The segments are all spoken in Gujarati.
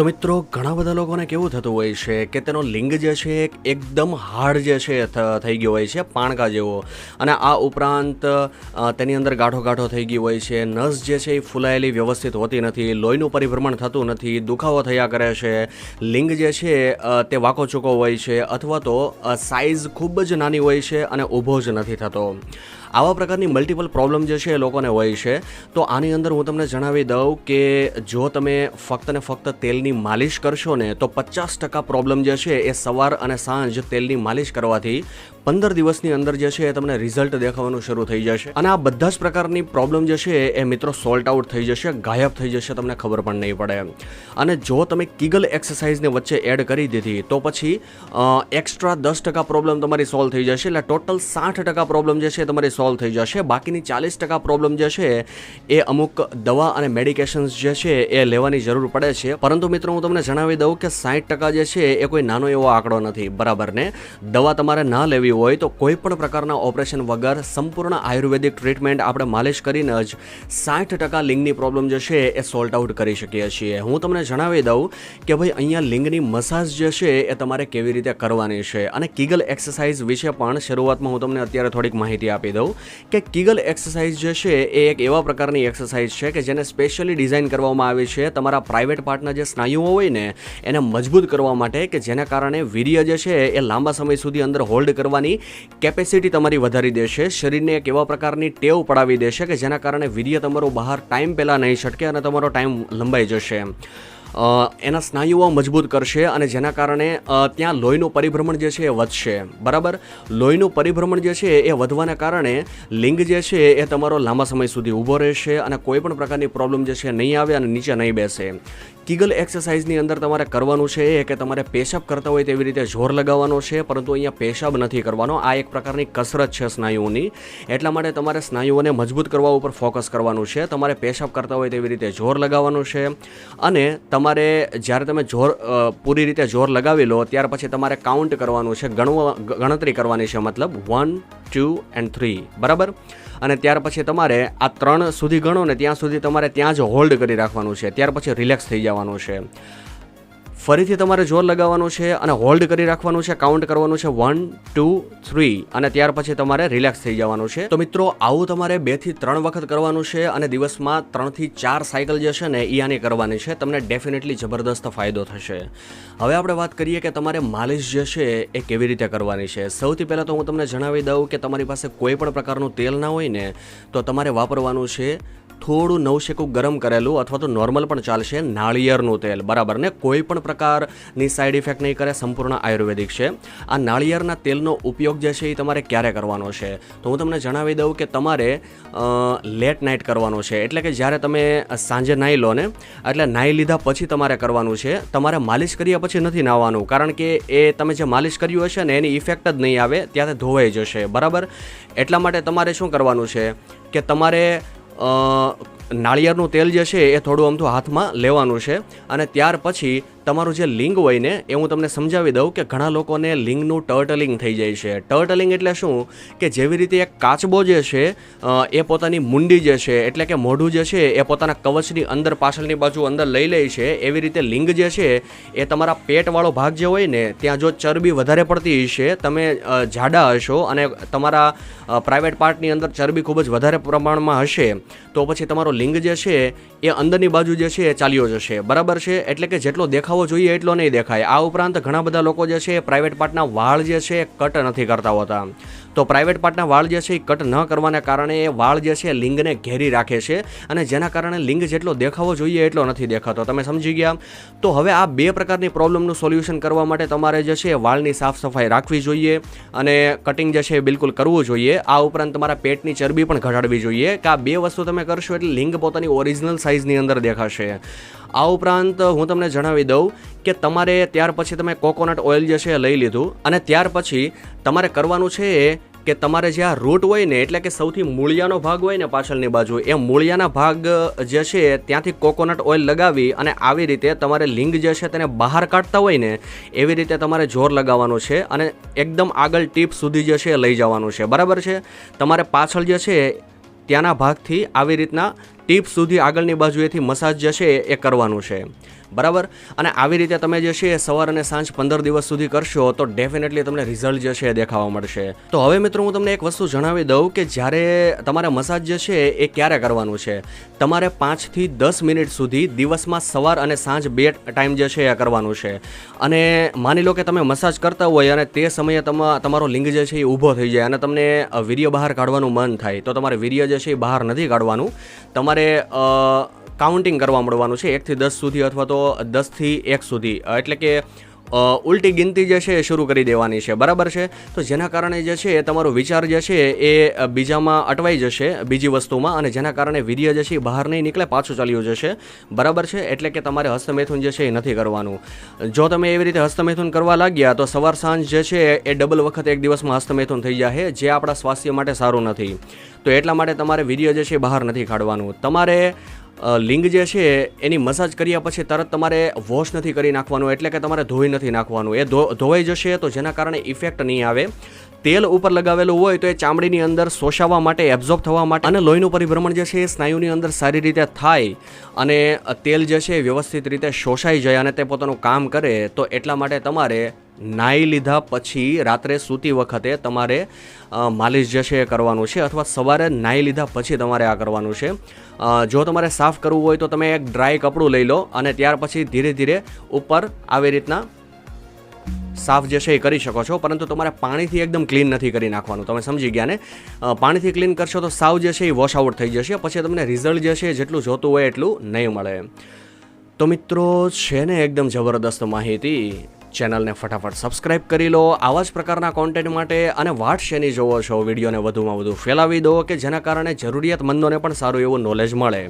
તો મિત્રો, ઘણા બધા લોકોને કેવું થતું હોય છે કે તેનો લિંગ જે છે એક એકદમ હાર્ડ જે છે થઈ ગયો હોય છે, પાણકા જેવો. અને આ ઉપરાંત તેની અંદર ગાંઠો ગાંઠો થઈ ગઈ હોય છે, નસ જે છે એ ફૂલાયેલી, વ્યવસ્થિત હોતી નથી, લોહીનું પરિભ્રમણ થતું નથી, દુખાવો થયા કરે છે. લિંગ જે છે તે વાકો ચૂકો હોય છે અથવા તો સાઇઝ ખૂબ જ નાની હોય છે અને ઊભો જ નથી થતો. આવા પ્રકારની મલ્ટિપલ પ્રોબ્લેમ જે છે એ લોકોને હોય છે. તો આની અંદર હું તમને જણાવી દઉં કે જો તમે ફક્ત ને ફક્ત તેલની માલિશ કરશો ને, તો પચાસ ટકા પ્રોબ્લેમ જે છે એ સવાર અને સાંજ તેલની માલિશ કરવાથી પંદર દિવસની અંદર જે છે એ તમને રિઝલ્ટ દેખાવાનું શરૂ થઈ જશે. અને આ બધા જ પ્રકારની પ્રોબ્લેમ જે છે એ મિત્રો સોલ્ટ આઉટ થઈ જશે, ગાયબ થઈ જશે, તમને ખબર પણ નહીં પડે. અને જો તમે કિગલ એક્સરસાઇઝને વચ્ચે એડ કરી દીધી, તો પછી એક્સ્ટ્રા દસ ટકા પ્રોબ્લેમ તમારી સોલ્વ થઈ જશે, એટલે ટોટલ સાઠ ટકા પ્રોબ્લેમ જે છે તમારી સોલ્વ થઈ જશે. બાકીની ચાલીસ ટકા પ્રોબ્લેમ જે છે, એ અમુક દવા અને મેડિકેશન્સ જે છે, એ લેવાની જરૂર પડે છે. પરંતુ મિત્રો, હું તમને જણાવી દઉં કે સાઠ ટકા જે છે, એ કોઈ નાનો એવો આંકડો નથી. બરાબર ને? દવા તમારે ના લેવી હોય તો કોઈ પણ પ્રકારના ઓપરેશન વગર સંપૂર્ણ આયુર્વેદિક ટ્રીટમેન્ટ આપણે માલિશ કરીને જ સાઠ ટકા લિંગની પ્રોબ્લેમ જે છે, એ સોલ્ટ આઉટ કરી શકીએ છીએ. હું તમને જણાવી દઉં કે ભાઈ, અહીંયા લિંગની મસાજ જે છે, એ તમારે કેવી રીતે કરવાની છે? અને કિગલ એક્સરસાઇઝ વિશે પણ શરૂઆતમાં હું તમને અત્યારે થોડીક માહિતી આપી દઉં. કે કિગલ એક્સરસાઇઝ જે છે એ એક એવા પ્રકારની એક્સરસાઇઝ છે કે જેને સ્પેશિયલી ડિઝાઇન કરવામાં આવી છે. તમારા પ્રાઇવેટ પાર્ટના જે સ્નાયુઓ હોય ને, એને મજબૂત કરવા માટે કે જેના કારણે વીર્ય જે છે એ લાંબા સમય સુધી અંદર હોલ્ડ કરવાની કેપેસિટી તમારી વધારી દેશે. શરીરને એક એવા પ્રકારની ટેવ પડાવી દેશે કે જેના કારણે વીર્ય તમારું બહાર ટાઈમ પહેલાં નહીં છટકે અને તમારો ટાઈમ લંબાઈ જશે. એના સ્નાયુઓ મજબૂત કરશે અને જેના કારણે ત્યાં લોહીનું પરિભ્રમણ જે છે એ વધશે. બરાબર? લોહીનું પરિભ્રમણ જે છે એ વધવાના કારણે, લિંગ જે છે એ તમારો લાંબા સમય સુધી ઊભો રહેશે અને કોઈ પણ પ્રકારની પ્રોબ્લેમ જે છે નહીં આવે અને નીચે નહીં બેસે. કિગલ એક્સરસાઇઝની અંદર તમારે કરવાનું છે એ કે તમારે પેશાબ કરતા હોય તેવી રીતે જોર લગાવવાનો છે, પરંતુ અહીંયા પેશાબ નથી કરવાનો. આ એક પ્રકારની કસરત છે સ્નાયુઓની. એટલા માટે તમારે સ્નાયુઓને મજબૂત કરવા ઉપર ફોકસ કરવાનું છે. તમારે પેશાબ કરતા હોય તેવી રીતે જોર લગાવવાનું છે. અને તમારે જ્યારે તમે જોર પૂરી રીતે જોર લગાવી લો, ત્યાર પછી તમારે કાઉન્ટ કરવાનું છે, ગણવા, ગણતરી કરવાની છે, મતલબ વન ટુ એન્ડ થ્રી બરાબર? અને ત્યાર પછી તમારે આ ત્રણ સુધી ગણો ને ત્યાં સુધી તમારે ત્યાં જ હોલ્ડ કરી રાખવાનું છે. ત્યાર પછી રિલેક્સ થઈ જવાનું છે. ફરીથી તમારે જોર લગાવવાનું છે અને હોલ્ડ કરી રાખવાનું છે, કાઉન્ટ કરવાનું છે, વન, ટુ, થ્રી, અને ત્યાર પછી તમારે રિલેક્સ થઈ જવાનું છે. તો મિત્રો, આવું તમારે બેથી ત્રણ વખત કરવાનું છે અને દિવસમાં ત્રણથી ચાર સાયકલ જે છે ને, એ આની કરવાની છે. તમને ડેફિનેટલી જબરદસ્ત ફાયદો થશે. હવે આપણે વાત કરીએ કે તમારે માલિશ જે છે, એ કેવી રીતે કરવાની છે. સૌથી પહેલાં તો હું તમને જણાવી દઉં કે તમારી પાસે કોઈ પણ પ્રકારનું તેલ ના હોય ને, તો તમારે વાપરવાનું છે થોડું નવશેકું ગરમ કરેલું અથવા તો નોર્મલ પણ ચાલશે નાળિયેરનું તેલ. બરાબર ને? કોઈ પણ પ્રકારની સાઈડ ઇફેક્ટ નહીં કરે, સંપૂર્ણ આયુર્વેદિક છે. આ નાળિયેરના તેલનો ઉપયોગ જે છે એ તમારે ક્યારે કરવાનો છે? તો હું તમને જણાવી દઉં કે તમારે લેટ નાઇટ કરવાનો છે. એટલે કે જ્યારે તમે સાંજે નાહી લો ને, એટલે નાહી લીધા પછી તમારે કરવાનું છે. તમારે માલિશ કર્યા પછી નથી નાહવાનું, કારણ કે એ તમે જે માલિશ કર્યું હશે ને, એની ઇફેક્ટ જ નહીં આવે ત્યારે ધોવાઈ જશે. બરાબર? એટલા માટે તમારે શું કરવાનું છે? કે તમારે નાળિયેરનું તેલ જે છે એ થોડું અમથું હાથમાં લેવાનું છે. અને ત્યાર પછી તમારું જે લિંગ હોય ને, એ હું તમને સમજાવી દઉં કે ઘણા લોકોને લિંગનું ટર્ટલિંગ થઈ જાય છે. ટર્ટલિંગ એટલે શું? કે જેવી રીતે એક કાચબો જે છે એ પોતાની મુંડી જે છે, એટલે કે મોઢું જે છે, એ પોતાના કવચની અંદર, પાછળની બાજુ અંદર લઈ લે છે. એવી રીતે લિંગ જે છે, એ તમારા પેટવાળો ભાગ જે હોય ને, ત્યાં જો ચરબી વધારે પડતી હશે, તમે જાડા હશો અને તમારા પ્રાઇવેટ પાર્ટની અંદર ચરબી ખૂબ જ વધારે પ્રમાણમાં હશે, તો પછી તમારો લિંગ જે છે, એ અંદરની બાજુ જે છે, એ ચાલ્યો જશે. બરાબર છે? એટલે કે જેટલો દેખાવો જોઈએ એટલો નહીં દેખાય. આ ઉપરાંત ઘણા બધા લોકો જે છે પ્રાઇવેટ પાર્ટના વાળ જે છે એ કટ નથી કરતા હોતા. તો પ્રાઇવેટ પાર્ટના વાળ જે છે, એ કટ ન કરવાના કારણે એ વાળ જે છે, લિંગને ઘેરી રાખે છે અને જેના કારણે લિંગ જેટલો દેખાવો જોઈએ એટલો નથી દેખાતો. તમે સમજી ગયા? તો હવે આ બે પ્રકારની પ્રોબ્લેમનું સોલ્યુશન કરવા માટે તમારે જે છે, વાળની સાફ સફાઈ રાખવી જોઈએ અને કટિંગ જે છે, એ બિલકુલ કરવું જોઈએ. આ ઉપરાંત તમારા પેટની ચરબી પણ ઘટાડવી જોઈએ. કે આ બે વસ્તુ તમે કરશો એટલે લિંગ પોતાની ઓરિજિનલ સાઇઝની અંદર દેખાશે. આ ઉપરાંત હું તમને જણાવી દઉં કે તમારે ત્યાર પછી તમે કોકોનટ ઓઇલ જે છે એ લઈ લીધું અને ત્યાર પછી તમારે કરવાનું છે એ કે તમારે જે આ રૂટ હોય ને, એટલે કે સૌથી મૂળિયાનો ભાગ હોય ને પાછળની બાજુ, એ મૂળિયાના ભાગ જે છે ત્યાંથી કોકોનટ ઓઇલ લગાવી અને આવી રીતે તમારે લિંગ જે છે તેને બહાર કાઢતા હોય ને, એવી રીતે તમારે જોર લગાવવાનું છે અને એકદમ આગળ ટીપ સુધી જે છે લઈ જવાનું છે. બરાબર છે? તમારે પાછળ જે છે ત્યાંના ભાગથી આવી રીતના ટીપ સુધી આગળની બાજુએથી મસાજ જે છે એ કરવાનું છે. બરાબર? અને આવી રીતે તમે જે છે સવાર અને સાંજ પંદર દિવસ સુધી કરશો, તો ડેફિનેટલી તમને રિઝલ્ટ જે છે એ દેખાવા મળશે. તો હવે મિત્રો હું તમને એક વસ્તુ જણાવી દઉં કે જ્યારે તમારે મસાજ જે છે એ ક્યારે કરવાનું છે? તમારે પાંચથી દસ મિનિટ સુધી દિવસમાં સવાર અને સાંજ બે ટાઈમ જે છે એ કરવાનું છે. અને માની લો કે તમે મસાજ કરતા હોય અને તે સમયે તમા, તમારો લિંગ જે છે એ ઊભો થઈ જાય અને તમને વીર્ય બહાર કાઢવાનું મન થાય, તો તમારે વીર્ય જે છે એ બહાર નથી કાઢવાનું. તમારે કાઉન્ટિંગ કરવા મળવાનું છે એકથી દસ સુધી અથવા તો દસથી એક સુધી. એટલે કે ઉલટી ગિનતી જે છે એ શરૂ કરી દેવાની છે. બરાબર છે? તો જેના કારણે જે છે એ તમારો વિચાર જે છે એ બીજામાં અટવાઈ જશે બીજી વસ્તુમાં અને જેના કારણે વીર્ય જે છે એ બહાર નહીં નીકળે, પાછું ચાલ્યું જશે. બરાબર છે? એટલે કે તમારે હસ્તમેથુન જે છે એ નથી કરવાનું. જો તમે એવી રીતે હસ્તમેથુન કરવા લાગ્યા, તો સવાર સાંજ જે છે એ ડબલ વખત એક દિવસમાં હસ્તમેથુન થઈ જાય જે આપણા સ્વાસ્થ્ય માટે સારું નથી. તો એટલા માટે તમારે વીર્ય જે છે એ બહાર નથી કાઢવાનું. તમારે લિંગ જે છે, એની મસાજ કર્યા પછી તરત તમારે વોશ નથી કરી નાખવાનું, એટલે કે તમારે ધોઈ નથી નાખવાનું. એ ધોવાઈ જશે તો જેના કારણે ઇફેક્ટ નહીં આવે. તેલ ઉપર લગાવેલું હોય તો એ ચામડીની અંદર શોષાવા માટે એબ્ઝોર્બ થવા માટે અને લોહીનું પરિભ્રમણ જે છે એ સ્નાયુની અંદર સારી રીતે થાય અને તેલ જે છે એ વ્યવસ્થિત રીતે શોષાઈ જાય અને તે પોતાનું કામ કરે, તો એટલા માટે તમારે નાહી લીધા પછી રાત્રે સૂતી વખતે તમારે માલિશ જે છે એ કરવાનું છે અથવા સવારે નાહી લીધા પછી તમારે આ કરવાનું છે. જો તમારે સાફ કરવું હોય તો તમે એક ડ્રાય કપડું લઈ લો અને ત્યાર પછી ધીરે ધીરે ઉપર આવી રીતના સાફ જે છે એ કરી શકો છો, પરંતુ તમારે પાણીથી એકદમ ક્લીન નથી કરી નાખવાનું. તમે સમજી ગયા ને? પાણીથી ક્લીન કરશો તો સાવ જે છે એ વોશ આઉટ થઈ જશે, પછી તમને રિઝલ્ટ જે છે જેટલું જોતું હોય એટલું નહીં મળે. તો મિત્રો, છે ને એકદમ જબરદસ્ત માહિતી. ચેનલને ફટાફટ સબસ્ક્રાઇબ કરી લો, આવા જ પ્રકારના કોન્ટેન્ટ માટે, અને વાટ શેની જોવો છો, વિડીયોને વધુમાં વધુ ફેલાવી દો, કે જેના કારણે જરૂરિયાતમંદોને પણ સારું એવું નોલેજ મળે.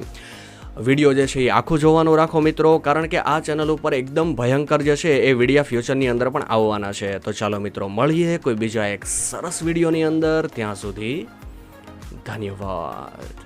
વીડિયો જે છે એ આખું જોવાનું રાખો મિત્રો, કારણ કે આ ચેનલ ઉપર એકદમ ભયંકર જે છે એ વિડીયા ફ્યુચરની અંદર પણ આવવાના છે. તો ચાલો મિત્રો, મળીએ કોઈ બીજા એક સરસ વિડીયોની અંદર. ત્યાં સુધી ધન્યવાદ.